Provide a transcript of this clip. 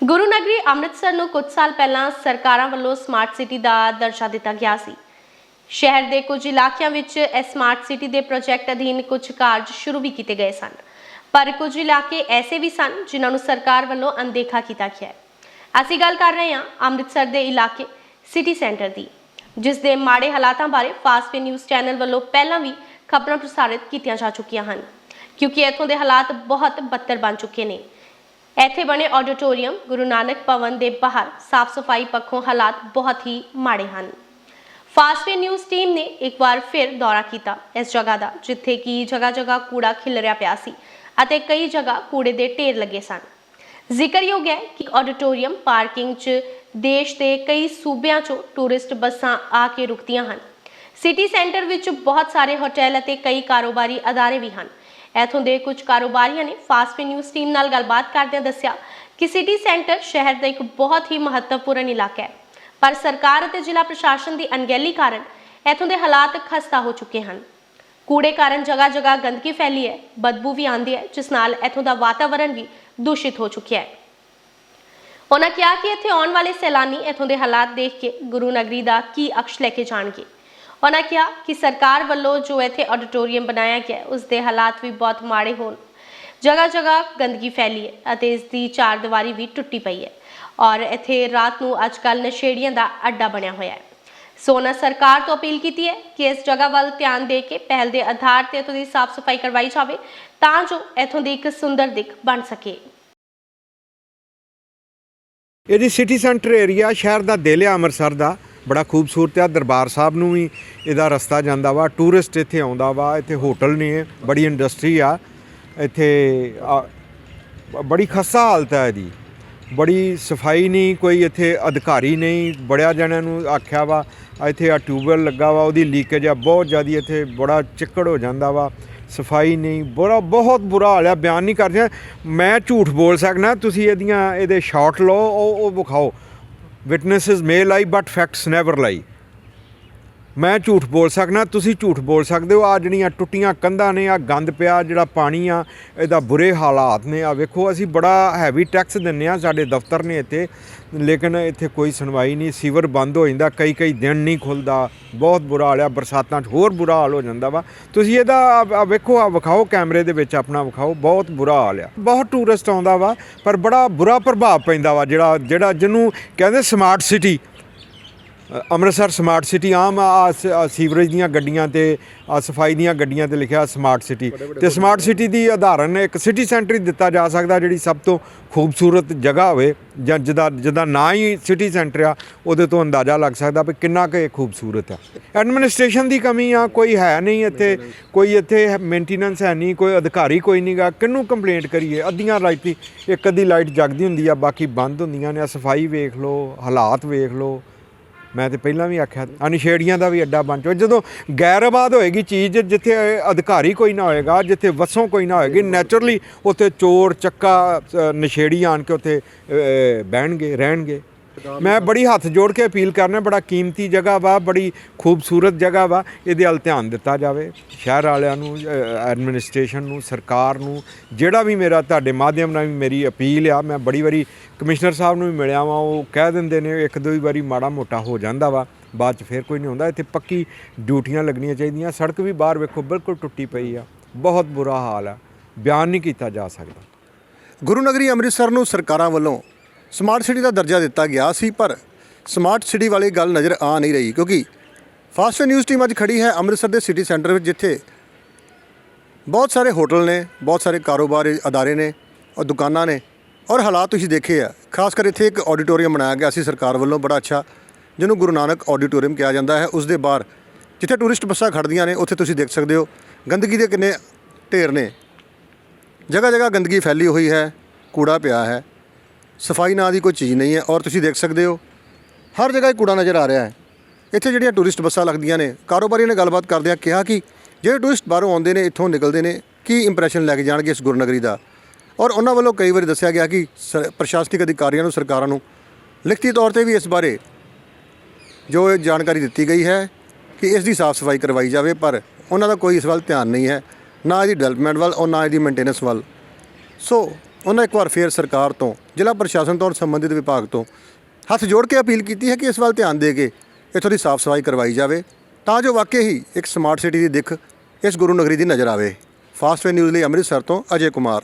ਗੁਰੂ ਨਗਰੀ ਅੰਮ੍ਰਿਤਸਰ ਨੂੰ ਕੁਝ ਸਾਲ ਪਹਿਲਾਂ ਸਰਕਾਰਾਂ ਵੱਲੋਂ ਸਮਾਰਟ ਸਿਟੀ ਦਾ ਦਰਜਾ ਦਿੱਤਾ ਗਿਆ ਸੀ। ਸ਼ਹਿਰ ਦੇ ਕੁਝ ਇਲਾਕਿਆਂ ਵਿੱਚ ਇਹ ਸਮਾਰਟ ਸਿਟੀ ਦੇ ਪ੍ਰੋਜੈਕਟ ਅਧੀਨ ਕੁਝ ਕਾਰਜ ਸ਼ੁਰੂ ਵੀ ਕੀਤੇ ਗਏ ਸਨ। ਪਰ ਕੁਝ ਇਲਾਕੇ ਐਸੇ ਵੀ ਸਨ ਜਿਨ੍ਹਾਂ ਨੂੰ ਸਰਕਾਰ ਵੱਲੋਂ ਅਣਦੇਖਾ ਕੀਤਾ ਗਿਆ ਹੈ। ਅਸੀਂ ਗੱਲ ਕਰ ਰਹੇ ਹਾਂ ਅੰਮ੍ਰਿਤਸਰ ਦੇ ਇਲਾਕੇ ਸਿਟੀ ਸੈਂਟਰ ਦੀ, ਜਿਸ ਦੇ ਮਾੜੇ ਹਾਲਾਤਾਂ ਬਾਰੇ ਫਾਸਟਵੇ ਨਿਊਜ਼ ਚੈਨਲ ਵੱਲੋਂ ਪਹਿਲਾਂ ਵੀ ਖਬਰਾਂ ਪ੍ਰਸਾਰਿਤ ਕੀਤੀਆਂ ਜਾ ਚੁੱਕੀਆਂ ਹਨ, ਕਿਉਂਕਿ ਇੱਥੋਂ ਦੇ ਹਾਲਾਤ ਬਹੁਤ ਬੱਤਰ ਬਣ ਚੁੱਕੇ ਨੇ। ਇੱਥੇ ਬਣੇ ਆਡੀਟੋਰੀਅਮ ਗੁਰੂ ਨਾਨਕ ਭਵਨ ਦੇ ਬਾਹਰ ਸਾਫ਼ ਸਫ਼ਾਈ ਪੱਖੋਂ ਹਾਲਾਤ ਬਹੁਤ ਹੀ ਮਾੜੇ ਹਨ। ਫਾਸਟਵੇ ਨਿਊਜ਼ ਟੀਮ ਨੇ ਇੱਕ ਵਾਰ ਫਿਰ ਦੌਰਾ ਕੀਤਾ ਇਸ ਜਗ੍ਹਾ ਦਾ, ਜਿੱਥੇ ਕਿ ਜਗ੍ਹਾ ਜਗ੍ਹਾ ਕੂੜਾ ਖਿਲਰਿਆ ਪਿਆ ਸੀ ਅਤੇ ਕਈ ਜਗ੍ਹਾ ਕੂੜੇ ਦੇ ਢੇਰ ਲੱਗੇ ਸਨ। ਜ਼ਿਕਰਯੋਗ ਹੈ ਕਿ ਆਡੀਟੋਰੀਅਮ ਪਾਰਕਿੰਗ 'ਚ ਦੇਸ਼ ਦੇ ਕਈ ਸੂਬਿਆਂ 'ਚੋਂ ਟੂਰਿਸਟ ਬੱਸਾਂ ਆ ਕੇ ਰੁਕਦੀਆਂ ਹਨ। ਸਿਟੀ ਸੈਂਟਰ ਵਿੱਚ ਬਹੁਤ ਸਾਰੇ ਹੋਟਲ ਅਤੇ ਕਈ ਕਾਰੋਬਾਰੀ ਅਦਾਰੇ ਵੀ ਹਨ। ਇੱਥੋਂ ਦੇ ਕੁਝ ਕਾਰੋਬਾਰੀਆਂ ਨੇ ਫਾਸਟਵੇ ਨਿਊਜ਼ ਟੀਮ ਨਾਲ ਗੱਲਬਾਤ ਕਰਦਿਆਂ ਦੱਸਿਆ ਕਿ ਸਿਟੀ ਸੈਂਟਰ ਸ਼ਹਿਰ ਦਾ ਇੱਕ ਬਹੁਤ ਹੀ ਮਹੱਤਵਪੂਰਨ ਇਲਾਕਾ ਹੈ। ਪਰ ਸਰਕਾਰ ਅਤੇ ਜ਼ਿਲ੍ਹਾ ਪ੍ਰਸ਼ਾਸਨ ਦੀ ਅਣਗਹਿਲੀ ਕਾਰਨ ਇੱਥੋਂ ਦੇ ਹਾਲਾਤ ਖਸਤਾ ਹੋ ਚੁੱਕੇ ਹਨ। ਕੂੜੇ ਕਾਰਨ ਜਗ੍ਹਾ ਜਗ੍ਹਾ ਗੰਦਗੀ ਫੈਲੀ ਹੈ, ਬਦਬੂ ਵੀ ਆਉਂਦੀ ਹੈ, ਜਿਸ ਨਾਲ ਇੱਥੋਂ ਦਾ ਵਾਤਾਵਰਣ ਵੀ ਦੂਸ਼ਿਤ ਹੋ ਚੁੱਕਿਆ ਹੈ। ਉਹਨਾਂ ਕਿਹਾ ਕਿ ਇੱਥੇ ਆਉਣ ਵਾਲੇ ਸੈਲਾਨੀ ਇੱਥੋਂ ਦੇ ਹਾਲਾਤ ਦੇਖ ਕੇ ਗੁਰੂ ਨਗਰੀ ਦਾ ਕੀ ਅਕਸ਼ ਲੈ ਕੇ ਜਾਣਗੇ। ਉਹਨਾਂ ਕਿਹਾ ਕਿ ਸਰਕਾਰ ਵੱਲੋਂ ਜੋ ਇੱਥੇ ਆਡੀਟੋਰੀਅਮ ਬਣਾਇਆ ਗਿਆ ਹੈ, ਉਸ ਦੇ ਹਾਲਾਤ ਵੀ ਬਹੁਤ ਮਾੜੇ ਹੋਣ। ਜਗ੍ਹਾ ਜਗ੍ਹਾ ਗੰਦਗੀ ਫੈਲੀ ਹੈ ਅਤੇ ਇਸ ਦੀ ਚਾਰ ਦੀਵਾਰੀ ਵੀ ਟੁੱਟੀ ਪਈ ਹੈ ਔਰ ਇੱਥੇ ਰਾਤ ਨੂੰ ਅੱਜਕੱਲ ਨਸ਼ੇੜੀਆਂ ਦਾ ਅੱਡਾ ਬਣਿਆ ਹੋਇਆ ਹੈ। ਸੋ ਉਹਨਾਂ ਸਰਕਾਰ ਤੋਂ ਅਪੀਲ ਕੀਤੀ ਹੈ ਕਿ ਇਸ ਜਗ੍ਹਾ ਵੱਲ ਧਿਆਨ ਦੇ ਕੇ ਪਹਿਲ ਦੇ ਆਧਾਰ ਤੇ ਇੱਥੋਂ ਦੀ ਸਾਫ਼ ਸਫ਼ਾਈ ਕਰਵਾਈ ਜਾਵੇ ਤਾਂ ਜੋ ਇੱਥੋਂ ਦੀ ਇੱਕ ਸੁੰਦਰ ਦਿੱਖ ਬਣ ਸਕੇ। ਇਹਦੀ ਸਿਟੀ ਸੈਂਟਰ ਏਰੀਆ ਸ਼ਹਿਰ ਦਾ ਦਿਲ ਹੈ ਅੰਮ੍ਰਿਤਸਰ ਦਾ। ਬੜਾ ਖੂਬਸੂਰਤ ਆ, ਦਰਬਾਰ ਸਾਹਿਬ ਨੂੰ ਵੀ ਇਹਦਾ ਰਸਤਾ ਜਾਂਦਾ ਵਾ, ਟੂਰਿਸਟ ਇੱਥੇ ਆਉਂਦਾ ਵਾ, ਇੱਥੇ ਹੋਟਲ ਨੇ, ਬੜੀ ਇੰਡਸਟਰੀ ਆ, ਇੱਥੇ ਬੜੀ ਖਸਤਾ ਹਾਲਤ ਹੈ ਇਹਦੀ। ਬੜੀ ਸਫ਼ਾਈ ਨਹੀਂ, ਕੋਈ ਇੱਥੇ ਅਧਿਕਾਰੀ ਨਹੀਂ, ਬੜਿਆ ਜਣਿਆਂ ਨੂੰ ਆਖਿਆ ਵਾ, ਇੱਥੇ ਆ ਟਿਊਬਵੈਲ ਲੱਗਾ ਵਾ, ਉਹਦੀ ਲੀਕੇਜ ਆ, ਬਹੁਤ ਜ਼ਿਆਦੀ ਇੱਥੇ ਬੜਾ ਚਿੱਕੜ ਹੋ ਜਾਂਦਾ ਵਾ, ਸਫ਼ਾਈ ਨਹੀਂ, ਬੜਾ, ਬਹੁਤ ਬੁਰਾ ਹਾਲ ਆ, ਬਿਆਨ ਨਹੀਂ ਕਰਦੇ ਮੈਂ ਝੂਠ ਬੋਲ ਸਕਣਾ ਤੁਸੀਂ ਇਹਦੀਆਂ, ਇਹਦੇ ਸ਼ਾਟ ਲਓ, ਉਹ ਉਹ ਵਿਖਾਓ। ਵਿਟਨੈਸਸ ਮੇ ਲਾਈ ਬਟ ਫੈਕਟਸ ਨੈਵਰ ਲਾਈ ਮੈਂ ਝੂਠ ਬੋਲ ਸਕਣਾ ਤੁਸੀਂ ਝੂਠ ਬੋਲ ਸਕਦੇ ਹੋ। ਆ ਜਿਹੜੀਆਂ ਟੁੱਟੀਆਂ ਕੰਧਾਂ ਨੇ ਆ ਗੰਦ ਪਿਆ, ਜਿਹੜਾ ਪਾਣੀ ਆ, ਇਹਦਾ ਬੁਰੇ ਹਾਲਾਤ ਨੇ। ਆ ਵੇਖੋ, ਅਸੀਂ ਬੜਾ ਹੈਵੀ ਟੈਕਸ ਦਿੰਨੇ ਆ ਸਾਡੇ ਦਫ਼ਤਰ ਨੇ ਇੱਥੇ। ਲੇਕਿਨ ਇੱਥੇ ਕੋਈ ਸੁਣਵਾਈ ਨਹੀਂ, ਸੀਵਰ ਬੰਦ ਹੋ ਜਾਂਦਾ ਕਈ ਕਈ ਦਿਨ ਨਹੀਂ ਖੁੱਲਦਾ। ਬਹੁਤ ਬੁਰਾ ਹਾਲ ਆ, ਬਰਸਾਤਾਂ 'ਚ ਹੋਰ ਬੁਰਾ ਹਾਲ ਹੋ ਜਾਂਦਾ ਵਾ। ਤੁਸੀਂ ਇਹਦਾ ਵੇਖੋ ਆ ਵਿਖਾਓ ਕੈਮਰੇ ਦੇ ਵਿੱਚ, ਆਪਣਾ ਵਿਖਾਓ। ਬਹੁਤ ਬੁਰਾ ਹਾਲ ਆ। ਬਹੁਤ ਟੂਰਿਸਟ ਆਉਂਦਾ ਵਾ, ਪਰ ਬੜਾ ਬੁਰਾ ਪ੍ਰਭਾਵ ਪੈਂਦਾ ਵਾ, ਜਿਹੜਾ ਜਿਹੜਾ ਜਿਹਨੂੰ ਕਹਿੰਦੇ smart city Amritsar smart city ਆਮ ਆ ਸੀਵਰੇਜ ਦੀਆਂ ਗੱਡੀਆਂ ਤੇ, ਆ ਸਫ਼ਾਈ ਦੀਆਂ ਗੱਡੀਆਂ ਤੇ ਲਿਖਿਆ ਸਮਾਰਟ ਸਿਟੀ ਤੇ ਸਮਾਰਟ ਸਿਟੀ ਦੀ ਉਦਾਹਰਨ ਇੱਕ ਸਿਟੀ ਸੈਂਟਰ ਹੀ ਦਿੱਤਾ ਜਾ ਸਕਦਾ, ਜਿਹੜੀ ਸਭ ਤੋਂ ਖੂਬਸੂਰਤ ਜਗ੍ਹਾ ਹੋਵੇ, ਜਾਂ ਜਿਹਦਾ ਜਿਹਦਾ ਨਾਂ ਹੀ ਸਿਟੀ ਸੈਂਟਰ ਆ, ਉਹਦੇ ਤੋਂ ਅੰਦਾਜ਼ਾ ਲੱਗ ਸਕਦਾ ਵੀ ਕਿੰਨਾ ਕੁ ਇਹ ਖੂਬਸੂਰਤ ਆ। ਐਡਮਿਨਿਸਟ੍ਰੇਸ਼ਨ ਦੀ ਕਮੀ ਆ, ਕੋਈ ਹੈ ਨਹੀਂ ਇੱਥੇ, ਕੋਈ ਇੱਥੇ ਮੇਨਟੇਨੈਂਸ ਹੈ ਨਹੀਂ, ਕੋਈ ਅਧਿਕਾਰੀ ਕੋਈ ਨਹੀਂਗਾ ਕਿਹਨੂੰ ਕੰਪਲੇਂਟ ਕਰੀਏ? ਅੱਧੀਆਂ ਲਾਈਟ ਇੱਕ ਅੱਧੀ ਲਾਈਟ ਜਗਦੀ ਹੁੰਦੀ ਆ, ਬਾਕੀ ਬੰਦ ਹੁੰਦੀਆਂ ਨੇ ਸਫ਼ਾਈ ਵੇਖ ਲਓ, ਹਾਲਾਤ ਵੇਖ ਲਓ ਮੈਂ ਤੇ ਪਹਿਲਾਂ ਵੀ ਆਖਿਆ ਅਨਸ਼ੇੜੀਆਂ ਦਾ ਵੀ ਅੱਡਾ ਬਣ ਚੁੱਕਾ ਜਦੋਂ ਗੈਰ ਆਬਾਦ ਹੋਏਗੀ ਚੀਜ਼, ਜਿੱਥੇ ਅਧਿਕਾਰੀ ਕੋਈ ਨਾ ਹੋਏਗਾ, ਜਿੱਥੇ ਵਸੋਂ ਕੋਈ ਨਾ ਹੋਏਗੀ ਨੇਚਰਲੀ ਉੱਥੇ ਚੋਰ, ਚੱਕਾ ਨਸ਼ੇੜੀ ਆਣ ਕੇ ਉੱਥੇ ਬਹਿਣਗੇ, ਰਹਿਣਗੇ। ਮੈਂ ਬੜੀ ਹੱਥ ਜੋੜ ਕੇ ਅਪੀਲ ਕਰਨਾ ਬੜਾ ਕੀਮਤੀ ਜਗ੍ਹਾ ਵਾ ਬੜੀ ਖੂਬਸੂਰਤ ਜਗ੍ਹਾ ਵਾ ਇਹਦੇ ਵੱਲ ਧਿਆਨ ਦਿੱਤਾ ਜਾਵੇ। ਸ਼ਹਿਰ ਵਾਲਿਆਂ ਨੂੰ ਐਡਮਿਨਿਸਟ੍ਰੇਸ਼ਨ ਨੂੰ ਸਰਕਾਰ ਨੂੰ ਜਿਹੜਾ ਵੀ ਮੇਰਾ ਤੁਹਾਡੇ ਮਾਧਿਅਮ ਨਾਲ ਵੀ ਮੇਰੀ ਅਪੀਲ ਆ ਮੈਂ ਬੜੀ ਵਾਰੀ ਕਮਿਸ਼ਨਰ ਸਾਹਿਬ ਨੂੰ ਵੀ ਮਿਲਿਆ ਵਾਂ ਉਹ ਕਹਿ ਦਿੰਦੇ ਨੇ ਇੱਕ ਦੋ ਹੀ ਵਾਰੀ ਮਾੜਾ ਮੋਟਾ ਹੋ ਜਾਂਦਾ ਵਾ ਬਾਅਦ ਚ ਫੇਰ ਕੋਈ ਨਹੀਂ ਹੁੰਦਾ ਇੱਥੇ ਪੱਕੀ ਡਿਊਟੀਆਂ ਲੱਗਣੀਆਂ ਚਾਹੀਦੀਆਂ ਸੜਕ ਵੀ ਬਾਹਰ ਵੇਖੋ ਬਿਲਕੁਲ ਟੁੱਟੀ ਪਈ ਆ ਬਹੁਤ ਬੁਰਾ ਹਾਲ ਆ ਬਿਆਨ ਨਹੀਂ ਕੀਤਾ ਜਾ ਸਕਦਾ। ਗੁਰੂ ਨਗਰੀ ਅੰਮ੍ਰਿਤਸਰ ਨੂੰ ਸਰਕਾਰਾਂ ਵੱਲੋਂ ਸਮਾਰਟ ਸਿਟੀ ਦਾ ਦਰਜਾ ਦਿੱਤਾ ਗਿਆ ਸੀ, ਪਰ ਸਮਾਰਟ ਸਿਟੀ ਵਾਲੀ ਗੱਲ ਨਜ਼ਰ ਆ ਨਹੀਂ ਰਹੀ, ਕਿਉਂਕਿ ਫਾਸਟ ਨਿਊਜ਼ ਟੀਮ ਅੱਜ ਖੜੀ ਹੈ ਅੰਮ੍ਰਿਤਸਰ ਦੇ ਸਿਟੀ ਸੈਂਟਰ ਵਿੱਚ, ਜਿੱਥੇ ਬਹੁਤ ਸਾਰੇ ਹੋਟਲ ਨੇ, ਬਹੁਤ ਸਾਰੇ ਕਾਰੋਬਾਰੀ ਅਦਾਰੇ ਨੇ ਔਰ ਦੁਕਾਨਾਂ ਨੇ, ਔਰ ਹਾਲਾਤ ਤੁਸੀਂ ਦੇਖੇ ਆ। ਖਾਸ ਕਰ ਇੱਥੇ ਇੱਕ ਆਡੀਟੋਰੀਅਮ ਬਣਾਇਆ ਗਿਆ ਸੀ ਸਰਕਾਰ ਵੱਲੋਂ, ਬੜਾ ਅੱਛਾ, ਜਿਹਨੂੰ ਗੁਰੂ ਨਾਨਕ ਆਡੀਟੋਰੀਅਮ ਕਿਹਾ ਜਾਂਦਾ ਹੈ। ਉਸ ਦੇ ਬਾਹਰ ਜਿੱਥੇ ਟੂਰਿਸਟ ਬੱਸਾਂ ਖੜਦੀਆਂ ਨੇ, ਉੱਥੇ ਤੁਸੀਂ ਦੇਖ ਸਕਦੇ ਹੋ ਗੰਦਗੀ ਦੇ ਕਿੰਨੇ ਢੇਰ ਨੇ। ਜਗ੍ਹਾ ਜਗ੍ਹਾ ਗੰਦਗੀ ਫੈਲੀ ਹੋਈ ਹੈ, ਕੂੜਾ ਪਿਆ ਹੈ। ਸਫ਼ਾਈ ਨਾਂ ਦੀ ਕੋਈ ਚੀਜ਼ ਨਹੀਂ ਹੈ ਔਰ ਤੁਸੀਂ ਦੇਖ ਸਕਦੇ ਹੋ, ਹਰ ਜਗ੍ਹਾ ਹੀ ਕੂੜਾ ਨਜ਼ਰ ਆ ਰਿਹਾ ਹੈ। ਇੱਥੇ ਜਿਹੜੀਆਂ ਟੂਰਿਸਟ ਬੱਸਾਂ ਲੱਗਦੀਆਂ ਨੇ ਕਾਰੋਬਾਰੀਆਂ ਨੇ ਗੱਲਬਾਤ ਕਰਦਿਆਂ ਕਿਹਾ ਕਿ ਜਿਹੜੇ ਟੂਰਿਸਟ ਬਾਹਰੋਂ ਆਉਂਦੇ ਨੇ, ਇੱਥੋਂ ਨਿਕਲਦੇ ਨੇ, ਕੀ ਇੰਪ੍ਰੈਸ਼ਨ ਲੈ ਕੇ ਜਾਣਗੇ ਇਸ ਗੁਰਨਗਰੀ ਦਾ? ਔਰ ਉਹਨਾਂ ਵੱਲੋਂ ਕਈ ਵਾਰੀ ਦੱਸਿਆ ਗਿਆ ਕਿ ਸ- ਪ੍ਰਸ਼ਾਸਨਿਕ ਅਧਿਕਾਰੀਆਂ ਨੂੰ, ਸਰਕਾਰਾਂ ਨੂੰ ਲਿਖਤੀ ਤੌਰ ਤੇ ਵੀ ਇਸ ਬਾਰੇ ਜੋ ਇਹ ਜਾਣਕਾਰੀ ਦਿੱਤੀ ਗਈ ਹੈ ਕਿ ਇਸ ਦੀ ਸਾਫ਼ ਸਫ਼ਾਈ ਕਰਵਾਈ ਜਾਵੇ, ਪਰ ਉਹਨਾਂ ਦਾ ਕੋਈ ਇਸ ਵੱਲ ਧਿਆਨ ਨਹੀਂ ਹੈ, ਨਾ ਇਹਦੀ ਡਿਵੈਲਪਮੈਂਟ ਵੱਲ ਔਰ ਨਾ ਇਹਦੀ ਮੇਨਟੇਨੈਂਸ ਵੱਲ। ਸੋ ਉਹਨਾਂ ਇੱਕ ਵਾਰ ਫੇਰ ਸਰਕਾਰ ਤੋਂ, ਜ਼ਿਲ੍ਹਾ ਪ੍ਰਸ਼ਾਸਨ ਤੋਂ ਸੰਬੰਧਿਤ ਵਿਭਾਗ ਤੋਂ ਹੱਥ ਜੋੜ ਕੇ ਅਪੀਲ ਕੀਤੀ ਹੈ ਕਿ ਇਸ ਵੱਲ ਧਿਆਨ ਦੇ ਕੇ ਇੱਥੋਂ ਦੀ ਸਾਫ਼ ਸਫ਼ਾਈ ਕਰਵਾਈ ਜਾਵੇ, ਤਾਂ ਜੋ ਵਾਕਈ ਹੀ ਇੱਕ ਸਮਾਰਟ ਸਿਟੀ ਦੀ ਦਿੱਖ ਇਸ ਗੁਰੂ ਨਗਰੀ ਦੀ ਨਜ਼ਰ ਆਵੇ। ਫਾਸਟ ਵੇ ਨਿਊਜ਼ ਲਈ ਅੰਮ੍ਰਿਤਸਰ ਤੋਂ ਅਜੇ ਕੁਮਾਰ।